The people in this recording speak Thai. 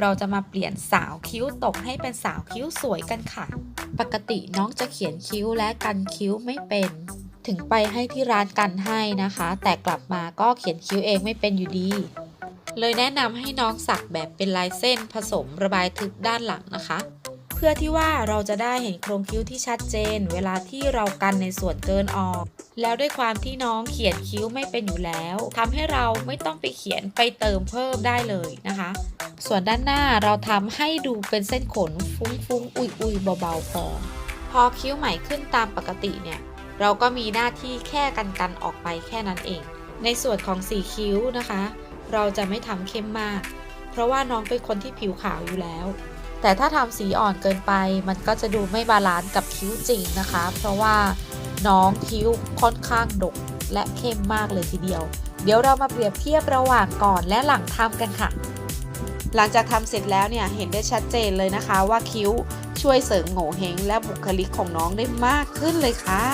เราจะมาเปลี่ยนสาวคิ้วตกให้เป็นสาวคิ้วสวยกันค่ะ ปกติน้องจะเขียนคิ้วและกันคิ้วไม่เป็น ถึงไปให้ที่ร้านกันให้นะคะ แต่กลับมาก็เขียนคิ้วเองไม่เป็นอยู่ดี เลยแนะนำให้น้องสักแบบเป็นลายเส้นผสมระบายทึบด้านหลังนะคะ เพื่อที่ว่าเราจะได้เห็นโครงคิ้วที่ชัดเจน เวลาที่เรากันในส่วนเกินออก แล้วด้วยความที่น้องเขียนคิ้วไม่เป็นอยู่แล้วทำให้เราไม่ต้องไปเขียนไปเติมเพิ่มได้เลยนะคะ ส่วนด้านหน้าเราทำให้ดูเป็นเส้นขนฟุ้งๆ อุยๆ เบาๆพอพอคิ้วใหม่ขึ้นตามปกติเนี่ย เราก็มีหน้าที่แค่กันกันๆออกไปแค่นั้นเอง ในส่วนของสีคิ้วนะคะ เราจะไม่ทำเข้มมาก เพราะว่าน้องเป็นคนที่ผิวขาวอยู่แล้ว แต่ถ้าทำสีอ่อนเกินไป มันก็จะดูไม่บาลานซ์กับคิ้วจริงนะคะ เพราะว่า น้องคิ้วค่อนข้างดกและเข้มมากเลยทีเดียว เดี๋ยวเรามาเปรียบเทียบระหว่างก่อนและหลังทำกันค่ะ หลังจากทำเสร็จแล้วเนี่ยเห็นได้ชัดเจนเลยนะคะว่าคิ้วช่วยเสริมโง่เฮงและบุคลิกของน้องได้มากขึ้นเลยค่ะ